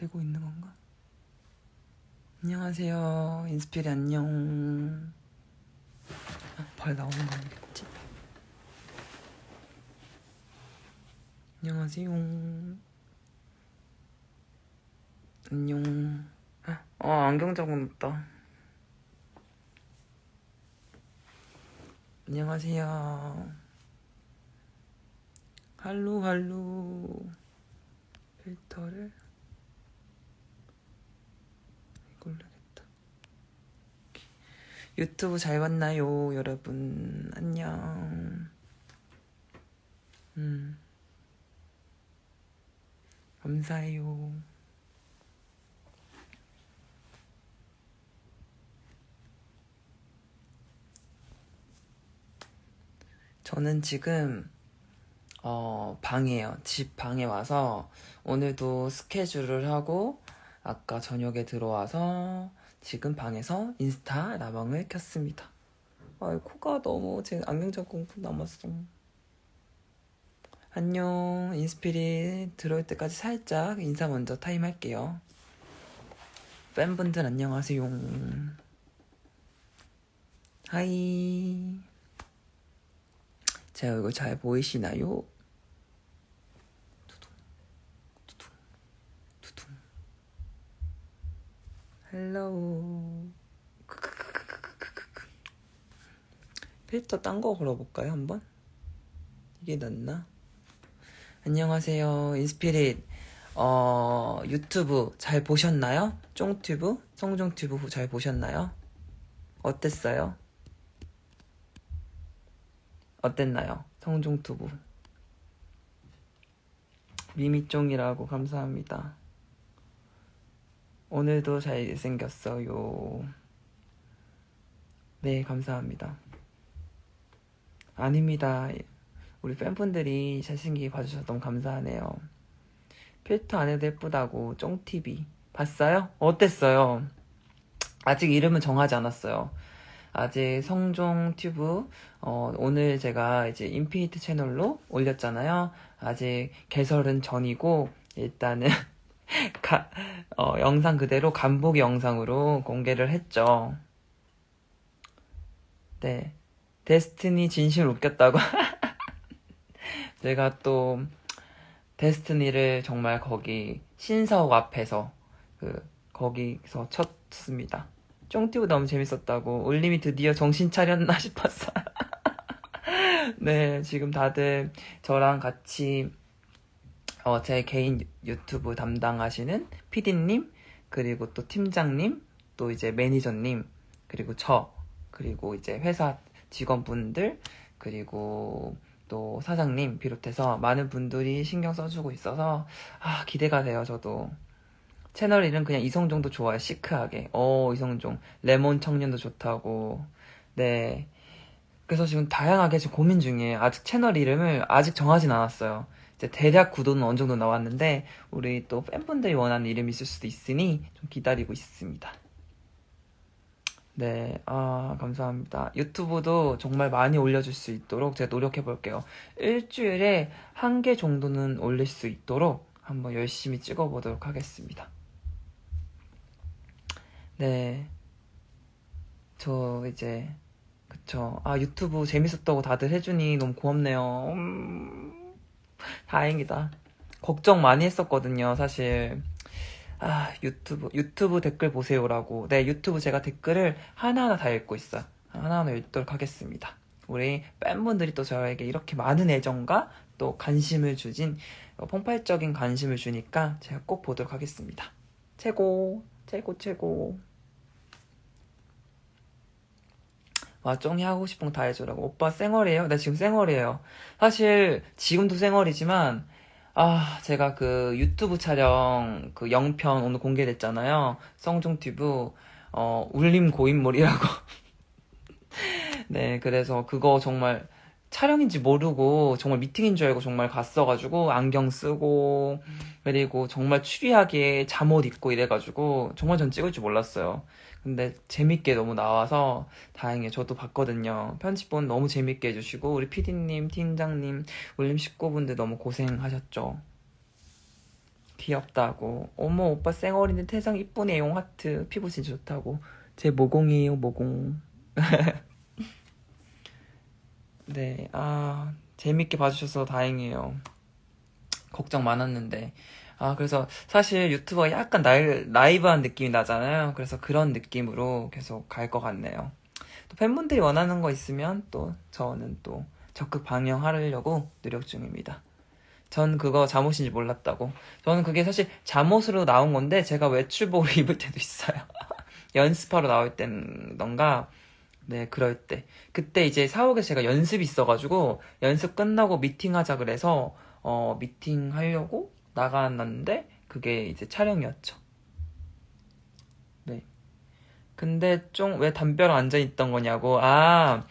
되고 있는 건가? 안녕하세요. 인스피리 안녕. 아, 벌 나오는 거 아니겠지? 안녕하세요. 안녕. 아, 어, 안경 적어놨다. 안녕하세요. 할로 할로. 필터를 이걸로 해야겠다. 유튜브 잘 봤나요, 여러분? 안녕. 음. 감사해요. 저는 지금 어, 방이에요. 집 방에 와서 오늘도 스케줄을 하고 아까 저녁에 들어와서 지금 방에서 인스타 라방을 켰습니다. 아, 코가 너무 제 안경적 공부 남았어. 안녕, 인스피릿 들어올 때까지 살짝 인사 먼저 타임 할게요. 팬분들 안녕하세요. 하이. 제 얼굴 잘 보이시나요? 두둥, 두둥, 두둥. 헬로우. 필터 딴 거 걸어볼까요, 한번? 이게 낫나? 안녕하세요. 인스피릿. 어, 유튜브 잘 보셨나요? 쫑튜브? 성종튜브 잘 보셨나요? 어땠어요? 어땠나요? 성종튜브. 미미쫑이라고 감사합니다. 오늘도 잘생겼어요. 네, 감사합니다. 아닙니다. 우리 팬분들이 잘생기게 봐주셔서 너무 감사하네요. 필터 안 해도 예쁘다고 쫑TV 봤어요? 어땠어요? 아직 이름은 정하지 않았어요. 아직 성종 튜브 어, 오늘 제가 이제 인피니트 채널로 올렸잖아요. 아직 개설은 전이고 일단은 가, 어, 영상 그대로 간보기 영상으로 공개를 했죠. 네. 데스티니 진실 웃겼다고. 제가 또 데스티니를 정말 거기 신사옥 앞에서 그 거기서 쳤습니다. 쫑티브 너무 재밌었다고 올림이 드디어 정신 차렸나 싶었어요. 네, 지금 다들 저랑 같이 어, 제 개인 유튜브 담당하시는 PD님, 그리고 또 팀장님, 또 이제 매니저님, 그리고 저, 그리고 이제 회사 직원분들, 그리고 또 사장님 비롯해서 많은 분들이 신경 써주고 있어서 아 기대가 돼요 저도. 채널 이름 그냥 이성종도 좋아요 시크하게. 어 이성종. 레몬 청년도 좋다고. 네. 그래서 지금 다양하게 지금 고민 중이에요. 아직 채널 이름을 아직 정하진 않았어요 대략 구도는 어느 정도 나왔는데 우리 또 팬분들이 원하는 이름이 있을 수도 있으니 좀 기다리고 있습니다 네, 아, 감사합니다. 유튜브도 정말 많이 올려줄 수 있도록 제가 노력해 볼게요. 일주일에 한 개 정도는 올릴 수 있도록 한번 열심히 찍어 보도록 하겠습니다. 네. 저 이제, 그쵸. 아, 유튜브 재밌었다고 다들 해주니 너무 고맙네요. 음, 다행이다. 걱정 많이 했었거든요, 사실. 아, 유튜브, 유튜브 댓글 보세요라고. 네, 유튜브 제가 댓글을 하나하나 다 읽고 있어요. 하나하나 읽도록 하겠습니다. 우리 팬분들이 또 저에게 이렇게 많은 애정과 또 관심을 주진, 어, 폭발적인 관심을 주니까 제가 꼭 보도록 하겠습니다. 최고, 최고, 최고. 와, 쫑이 하고 싶은 거 다 해주라고. 오빠 쌩얼이에요? 나 지금 쌩얼이에요. 사실, 지금도 쌩얼이지만, 아, 제가 그 유튜브 촬영 그 영편 오늘 공개됐잖아요. 성종튜브, 어, 울림 고인물이라고. 네, 그래서 그거 정말 촬영인지 모르고 정말 미팅인 줄 알고 정말 갔어가지고 안경 쓰고 그리고 정말 추리하게 잠옷 입고 이래가지고 정말 전 찍을 줄 몰랐어요. 근데 재밌게 너무 나와서 다행히 저도 봤거든요. 편집본 너무 재밌게 해주시고 우리 PD님, 팀장님, 울림 식구분들 너무 고생하셨죠. 귀엽다고. 어머, 오빠 쌩얼인데 태상 이쁘네요. 하트. 피부 진짜 좋다고. 제 모공이에요, 모공. 네, 아, 재밌게 봐주셔서 다행이에요. 걱정 많았는데. 아, 그래서 사실 유튜버가 약간 나이, 나이브한 느낌이 나잖아요. 그래서 그런 느낌으로 계속 갈 것 같네요. 또 팬분들이 원하는 거 있으면 또 저는 또 적극 방영하려고 노력 중입니다. 전 그거 잠옷인지 몰랐다고. 저는 그게 사실 잠옷으로 나온 건데 제가 외출복을 입을 때도 있어요. 연습하러 나올 때던가 네 그럴 때 그때 이제 사옥에 제가 연습이 있어가지고 연습 끝나고 미팅하자 그래서 어 미팅 하려고 나갔는데 그게 이제 촬영이었죠. 네. 근데 좀왜 담벼락 앉아 있던 거냐고 아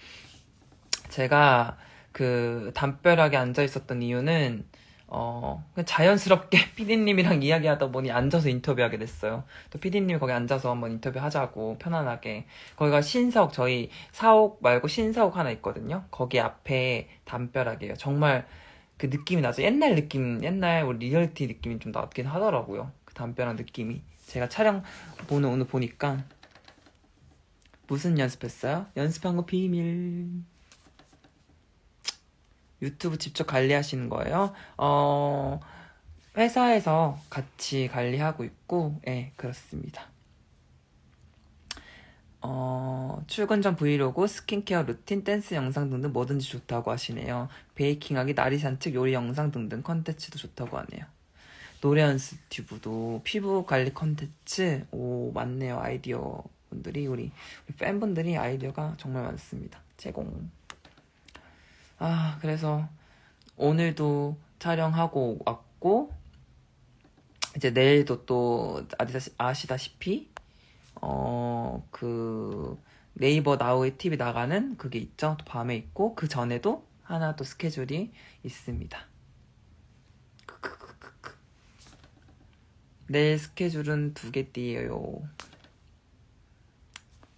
제가 그 담벼락에 앉아 있었던 이유는 어, 자연스럽게 피디님이랑 이야기하다 보니 앉아서 인터뷰하게 됐어요. 또 피디님이 거기 앉아서 한번 인터뷰 하자고, 편안하게. 거기가 신사옥, 저희 사옥 말고 신사옥 하나 있거든요. 거기 앞에 담벼락이에요. 정말 그 느낌이 나죠. 옛날 느낌, 옛날 우리 리얼티 느낌이 좀 나긴 하더라고요. 그 담벼락 느낌이. 제가 촬영 보는 오늘 보니까. 무슨 연습했어요? 연습한 거 비밀. 유튜브 직접 관리하시는 거예요? 어, 회사에서 같이 관리하고 있고, 예, 네, 그렇습니다. 어, 출근 전 브이로그, 스킨케어 루틴, 댄스 영상 등등 뭐든지 좋다고 하시네요. 베이킹하기, 나리 산책, 요리 영상 등등 컨텐츠도 좋다고 하네요. 노래 연습 튜브도 피부 관리 컨텐츠, 오, 많네요. 아이디어 분들이, 우리, 우리 팬분들이 아이디어가 정말 많습니다. 제공. 아, 그래서 오늘도 촬영하고 왔고, 이제 내일도 또 아시다시피, 어, 그, 네이버 나우의 TV 나가는 그게 있죠. 또 밤에 있고, 그 전에도 하나 또 스케줄이 있습니다. 내일 스케줄은 두 개 띄어요.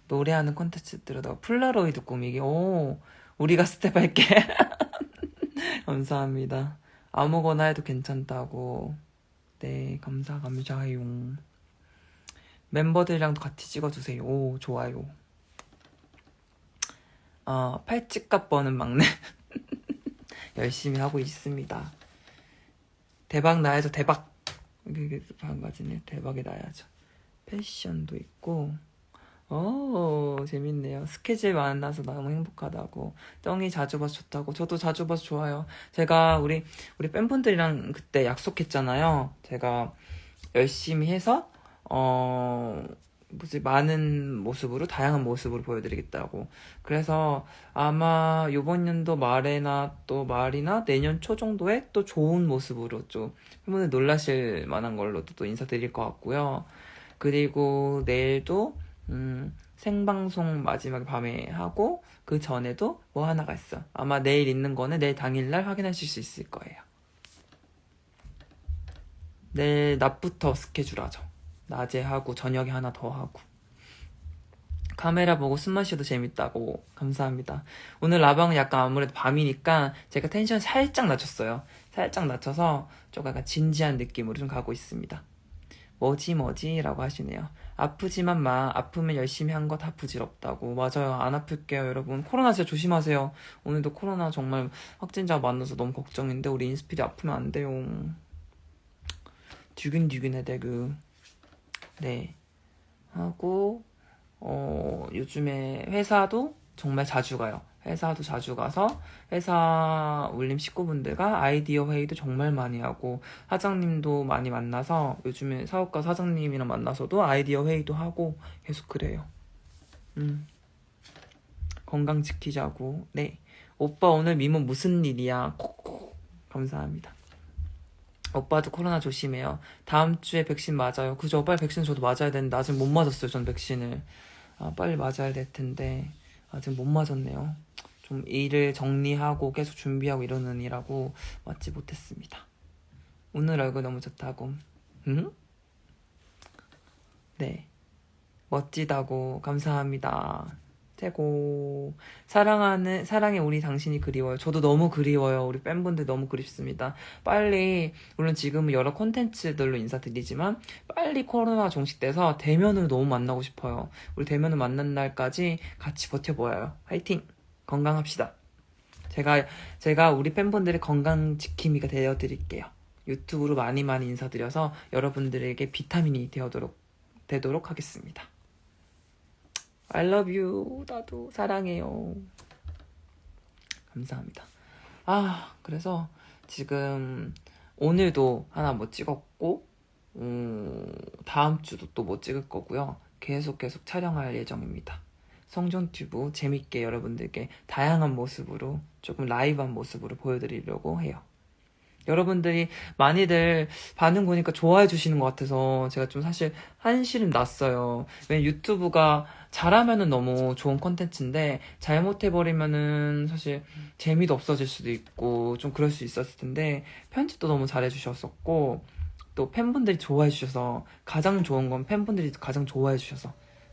노래하는 콘텐츠들은 플라로이드 꾸미기. 오, 우리가 스텝 할게. 감사합니다. 아무거나 해도 괜찮다고. 네, 감사, 감사해요. 멤버들이랑도 같이 찍어주세요. 오, 좋아요. 어, 팔찌값 버는 막내. 열심히 하고 있습니다. 대박 나야죠, 대박. 이게 한 가지네. 대박이 나야죠. 패션도 있고. 오, 재밌네요. 스케줄 만나서 너무 행복하다고. 쩡이 자주 봐서 좋다고. 저도 자주 봐서 좋아요. 제가 우리, 우리 팬분들이랑 그때 약속했잖아요. 제가 열심히 해서, 어, 뭐지, 많은 모습으로, 다양한 모습으로 보여드리겠다고. 그래서 아마 요번 연도 말에나 또 말이나 내년 초 정도에 또 좋은 모습으로 좀 팬분들 놀라실 만한 걸로도 또 인사드릴 것 같고요. 그리고 내일도 음, 생방송 마지막 밤에 하고 그 전에도 뭐 하나가 있어. 아마 내일 있는 거는 내일 당일날 확인하실 수 있을 거예요. 내일 낮부터 스케줄 하죠. 낮에 하고 저녁에 하나 더 하고. 카메라 보고 숨 마셔도 재밌다고 감사합니다. 오늘 라방은 약간 아무래도 밤이니까 제가 텐션 살짝 낮췄어요. 살짝 낮춰서 좀 약간 진지한 느낌으로 좀 가고 있습니다. 뭐지 뭐지 라고 하시네요. 아프지만 마 아프면 열심히 한 거 다 부질없다고 맞아요 안 아플게요 여러분 코로나 진짜 조심하세요 오늘도 코로나 정말 확진자 만나서 너무 걱정인데 우리 인스피디 아프면 안 돼요 듀근듀근해 대그 네 하고 어 요즘에 회사도 정말 자주 가요 회사도 자주 가서 회사 울림 식구분들과 아이디어 회의도 정말 많이 하고 사장님도 많이 만나서 요즘에 사업가 사장님이랑 만나서도 아이디어 회의도 하고 계속 그래요. 음. 건강 지키자고. 네. 오빠 오늘 미모 무슨 일이야? 콕콕. 감사합니다. 오빠도 코로나 조심해요. 다음 주에 백신 맞아요. 그죠? 빨리 백신 저도 맞아야 되는데 아직 못 맞았어요. 전 백신을. 아, 빨리 맞아야 될 텐데. 아직 못 맞았네요. 좀 일을 정리하고 계속 준비하고 이러는 일하고 맞지 못했습니다. 오늘 얼굴 너무 좋다고. 응? 네. 멋지다고. 감사합니다. 최고. 사랑하는, 사랑해, 우리 당신이 그리워요. 저도 너무 그리워요. 우리 팬분들 너무 그립습니다. 빨리, 물론 지금은 여러 콘텐츠들로 인사드리지만, 빨리 코로나 종식돼서 대면으로 너무 만나고 싶어요. 우리 대면을 만난 날까지 같이 버텨보아요. 화이팅! 건강합시다. 제가, 제가 우리 팬분들의 건강 지킴이가 되어드릴게요. 유튜브로 많이 많이 인사드려서 여러분들에게 비타민이 되어도록, 되도록 하겠습니다. I love you. 나도 사랑해요. 감사합니다. 아, 그래서 지금 오늘도 하나 못 찍었고, 음, 다음 주도 또 못 찍을 거고요. 계속 계속 촬영할 예정입니다. 성존튜브 재밌게 여러분들께 다양한 모습으로 조금 라이브한 모습으로 보여드리려고 해요. 여러분들이 많이들 반응 보니까 좋아해 주시는 것 같아서 제가 좀 사실 한시름 났어요. 왜냐면 유튜브가 잘하면은 너무 좋은 컨텐츠인데 잘못해버리면은 사실 재미도 없어질 수도 있고 좀 그럴 수 있었을 텐데 편집도 너무 잘해 주셨었고 또 팬분들이 좋아해 주셔서 가장 좋은 건 팬분들이 가장 좋아해 주셔서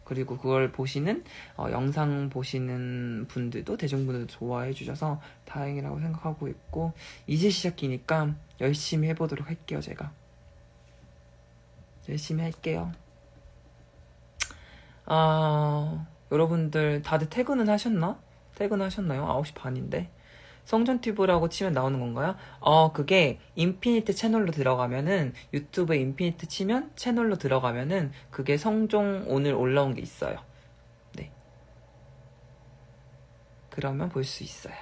그리고 그걸 보시는 어, 영상 보시는 분들도 대중분들도 좋아해 주셔서 다행이라고 생각하고 있고 이제 시작이니까 열심히 해보도록 할게요 제가 열심히 할게요 아 여러분들 다들 퇴근은 하셨나? 퇴근하셨나요? 9시 반인데 성전 튜브라고 치면 나오는 건가요? 어, 그게 인피니트 채널로 들어가면은 유튜브에 인피니트 치면 채널로 들어가면은 그게 성종 오늘 올라온 게 있어요. 네. 그러면 볼 수 있어요.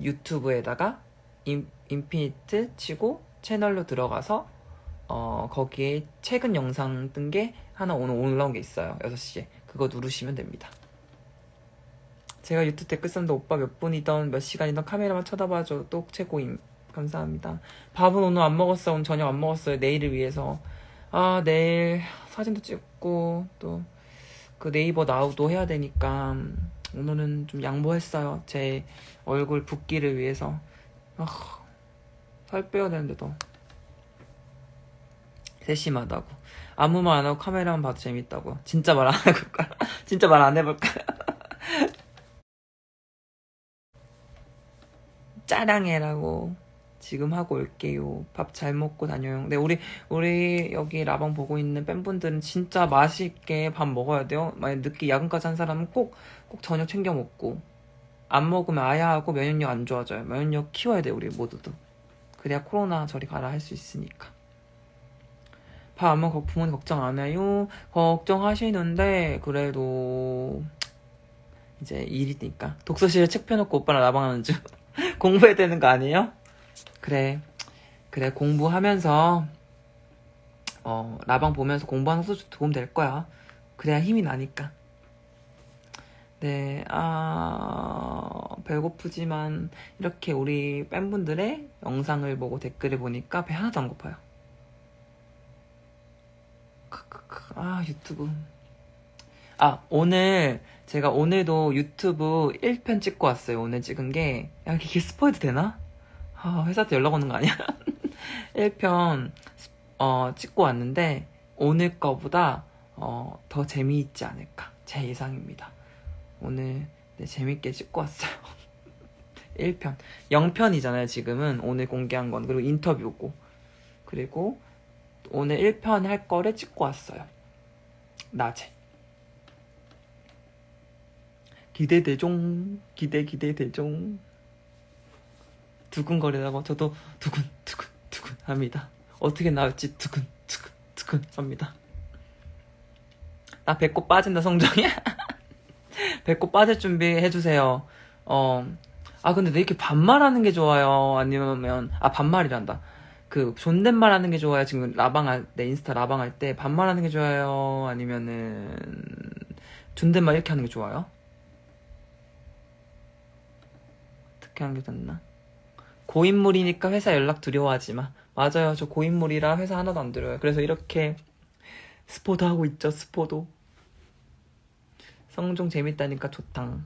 유튜브에다가 인, 인피니트 치고 채널로 들어가서 어, 거기에 최근 영상 뜬 게 하나 오늘 올라온 게 있어요. 6시에. 그거 누르시면 됩니다. 제가 유튜브 댓글 썼는데 오빠 몇 분이던 몇 시간이던 카메라만 쳐다봐줘. 또 최고임. 감사합니다. 밥은 오늘 안 먹었어. 오늘 저녁 안 먹었어요. 내일을 위해서. 아 내일 사진도 찍고 또 그 네이버 나우도 해야 되니까 오늘은 좀 양보했어요. 제 얼굴 붓기를 위해서. 아, 살 빼야 되는데 도 세심하다고. 아무 말 안 하고 카메라만 봐도 재밌다고. 진짜 말 안 해볼까? 진짜 말 안 해볼까 짜랑해라고 지금 하고 올게요. 밥 잘 먹고 다녀요. 네, 우리, 우리 여기 라방 보고 있는 팬분들은 진짜 맛있게 밥 먹어야 돼요. 만약 늦게 야근까지 한 사람은 꼭, 꼭 저녁 챙겨 먹고. 안 먹으면 아야하고 면역력 안 좋아져요. 면역력 키워야 돼요, 우리 모두도. 그래야 코로나 저리 가라 할 수 있으니까. 밥 안 먹어 부모님 걱정 안 해요. 걱정하시는데, 그래도, 이제 일이니까. 독서실에 책 펴놓고 오빠랑 라방하는 중. 공부해야 되는 거 아니에요? 그래. 그래, 공부하면서, 어, 라방 보면서 공부하는 소주 도움 될 거야. 그래야 힘이 나니까. 네, 아, 배고프지만, 이렇게 우리 팬분들의 영상을 보고 댓글을 보니까 배 하나도 안 고파요. 아, 유튜브. 아, 오늘 제가 오늘도 유튜브 1편 찍고 왔어요. 오늘 찍은 게. 야, 이게 스포해도 되나? 아, 회사한테 연락 오는 거 아니야? 1편, 어, 찍고 왔는데, 오늘 거보다, 어, 더 재미있지 않을까. 제 예상입니다. 오늘, 네, 재밌게 찍고 왔어요. 1편. 0편이잖아요, 지금은. 오늘 공개한 건. 그리고 인터뷰고. 그리고, 오늘 1편 할 거를 찍고 왔어요. 낮에. 기대되종 기대 기대되종. 두근거리다가 저도 두근 두근 두근 합니다. 어떻게 나올지 두근 두근 두근 합니다. 나 배꼽 빠진다 성정이야 배꼽 빠질 준비 해주세요. 어 아 근데 왜 이렇게 반말하는 게 좋아요. 아니면 아 반말이란다. 그 존댓말 하는 게 좋아요. 지금 라방할 때 인스타 라방 할 때 반말하는 게 좋아요. 아니면은 존댓말 이렇게 하는 게 좋아요 어떻게 하는 게 낫나? 고인물이니까 회사 연락 두려워하지 마. 맞아요. 저 고인물이라 회사 하나도 안 들어요. 그래서 이렇게 스포도 하고 있죠. 스포도. 성종 재밌다니까 좋당.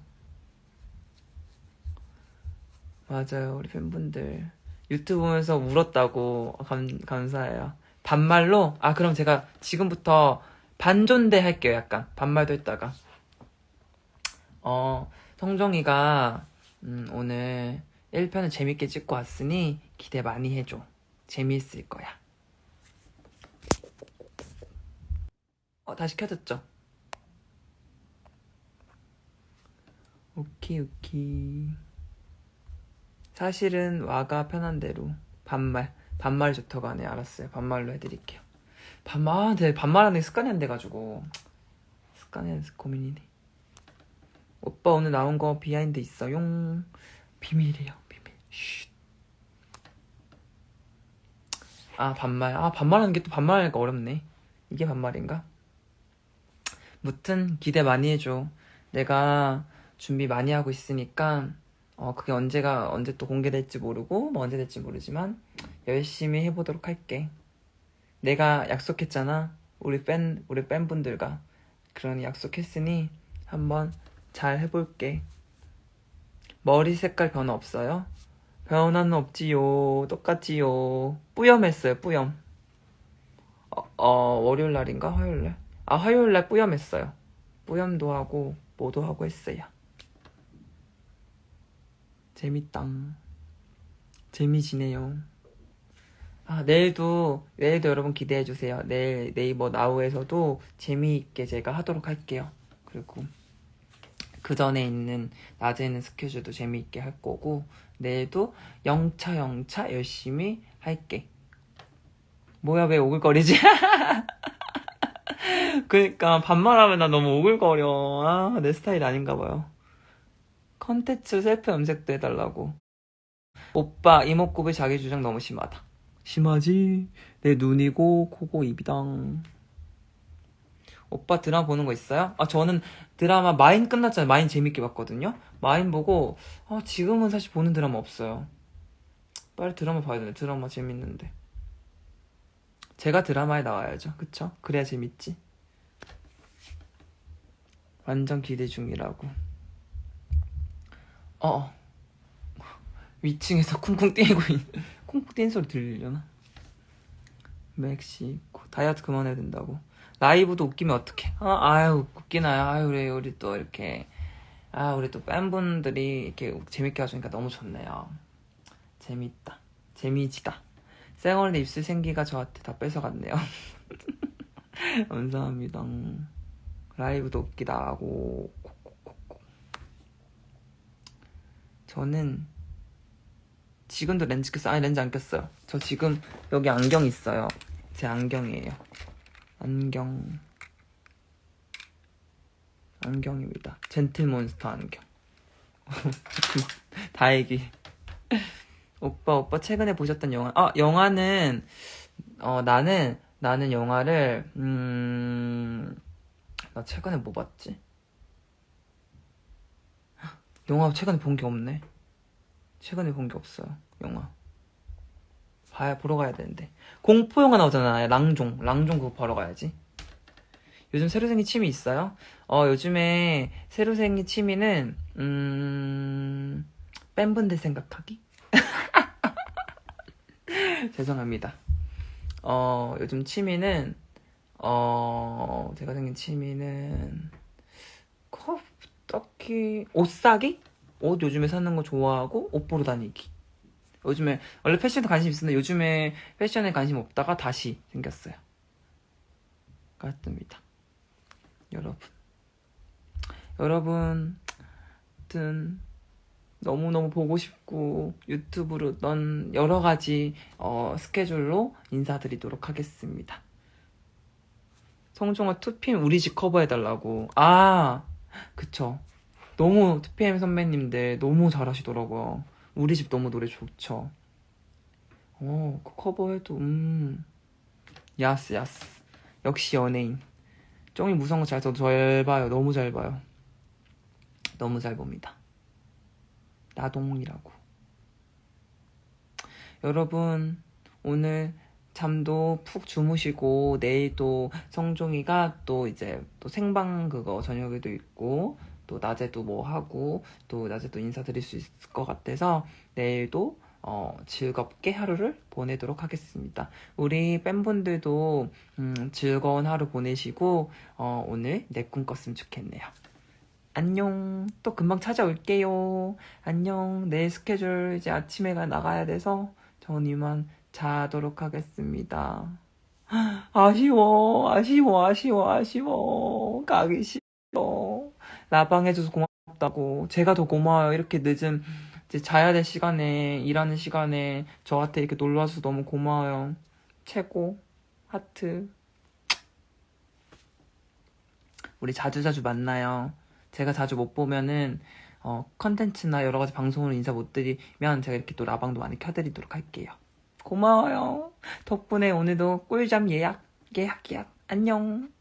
맞아요. 우리 팬분들. 유튜브 보면서 울었다고 감, 감사해요. 반말로? 아, 그럼 제가 지금부터 반존대 할게요. 약간. 반말도 했다가. 어, 성종이가 음, 오늘 1편을 재밌게 찍고 왔으니 기대 많이 해줘. 재미있을 거야. 어, 다시 켜졌죠? 오키, 오키. 사실은 와가 편한 대로 반말, 반말 좋다고 하네. 알았어요. 반말로 해드릴게요. 반말, 아, 근데 반말하는 게 습관이 안 돼가지고. 습관이 안 돼서 고민이네. 오빠 오늘 나온 거 비하인드 있어요. 비밀이에요, 비밀. 쉿. 아, 반말. 아, 반말하는 게 또 반말하니까 어렵네. 이게 반말인가? 무튼 기대 많이 해줘. 내가 준비 많이 하고 있으니까 어 그게 언제가 언제 또 공개될지 모르고 뭐 언제 될지 모르지만 열심히 해보도록 할게. 내가 약속했잖아. 우리 팬 우리 팬분들과 그러니 약속했으니 한번 잘 해볼게. 머리 색깔 변화 없어요? 변화는 없지요. 똑같지요. 뿌염했어요. 뿌염. 어, 어 월요일 날인가 화요일 날? 아 화요일 날 뿌염했어요. 뿌염도 하고 뭐도 하고 했어요. 재밌당. 재미지네요. 아, 내일도, 내일도 여러분 기대해주세요. 내일 네이버 나우에서도 재미있게 제가 하도록 할게요. 그리고 그 전에 있는, 낮에 있는 스케줄도 재미있게 할 거고, 내일도 영차 영차 열심히 할게. 뭐야, 왜 오글거리지? 그니까, 반말하면 나 너무 오글거려. 아, 내 스타일 아닌가 봐요. 컨텐츠 셀프 염색도 해달라고. 오빠 이목구비 자기 주장 너무 심하다. 심하지? 내 눈이고 코고 입이당. 오빠 드라마 보는 거 있어요? 아 저는 드라마 마인 끝났잖아요. 마인 재밌게 봤거든요. 마인 보고 아 지금은 사실 보는 드라마 없어요. 빨리 드라마 봐야 되네. 드라마 재밌는데. 제가 드라마에 나와야죠. 그쵸? 그래야 재밌지. 완전 기대 중이라고. 어. 위층에서 쿵쿵 뛰고 있는 쿵쿵 뛰는 소리 들리려나? 멕시코 다이어트 그만해야 된다고 라이브도 웃기면 어떡해 아, 아유 웃기나요 아유 우리 우리 또 이렇게 아 우리 또 팬분들이 이렇게 재밌게 해주니까 너무 좋네요 재밌다 재미지다 쌩얼리 입술 생기가 저한테 다 뺏어갔네요 감사합니다 라이브도 웃기다고 저는 지금도 렌즈 꼈어요. 아니 렌즈 안 꼈어요. 저 지금 여기 안경 있어요. 제 안경이에요. 안경 안경입니다. 젠틀몬스터 안경. 다행히 오빠 오빠 최근에 보셨던 영화 아 영화는 어 나는 나는 영화를 음 나 최근에 뭐 봤지? 영화 최근에 본 게 없네. 최근에 본 게 없어요. 영화. 봐야 보러 가야 되는데. 공포 영화 나오잖아요. 랑종. 랑종 그거 보러 가야지. 요즘 새로 생긴 취미 있어요? 어, 요즘에 새로 생긴 취미는 음... 팬분들 생각하기? 죄송합니다. 어, 요즘 취미는 어, 제가 생긴 취미는 컵 딱히 옷 사기? 옷 요즘에 사는 거 좋아하고 옷 보러 다니기. 요즘에 원래 패션에 관심 있었는데 요즘에 패션에 관심 없다가 다시 생겼어요. 같습니다. 여러분. 여러분, 든 너무너무 보고 싶고 유튜브로 넌 여러 가지 어, 스케줄로 인사드리도록 하겠습니다. 성종아 투핌 우리 집 커버해달라고. 아, 그쵸. 너무 2PM 선배님들 너무 잘하시더라고요. 우리 집 너무 노래 좋죠. 어, 그 커버해도 음. 야스 야스. 역시 연예인. 쫑이 무서운 거 잘, 저도 잘 봐요. 너무 잘 봐요. 너무 잘 봅니다. 나동이라고. 여러분, 오늘 잠도 푹 주무시고 내일 또 성종이가 또 이제 또 생방 그거 저녁에도 있고 또 낮에도 뭐 하고 또 낮에도 인사드릴 수 있을 것 같아서 내일도 어, 즐겁게 하루를 보내도록 하겠습니다. 우리 팬분들도 음, 즐거운 하루 보내시고 어, 오늘 내 꿈 꿨으면 좋겠네요. 안녕. 또 금방 찾아올게요. 안녕. 내 스케줄 이제 아침에 가 나가야 돼서 저는 이만 자도록 하겠습니다. 아쉬워, 아쉬워, 아쉬워, 아쉬워. 가기 싫어. 라방해줘서 고맙다고. 제가 더 고마워요. 이렇게 늦은 이제 자야 될 시간에, 일하는 시간에 저한테 이렇게 놀러와서 너무 고마워요. 최고. 하트. 우리 자주자주 만나요. 제가 자주 못 보면은, 어, 컨텐츠나 여러 가지 방송으로 인사 못 드리면 제가 이렇게 또 라방도 많이 켜드리도록 할게요. 고마워요. 덕분에 오늘도 꿀잠 예약, 예약, 예약. 안녕.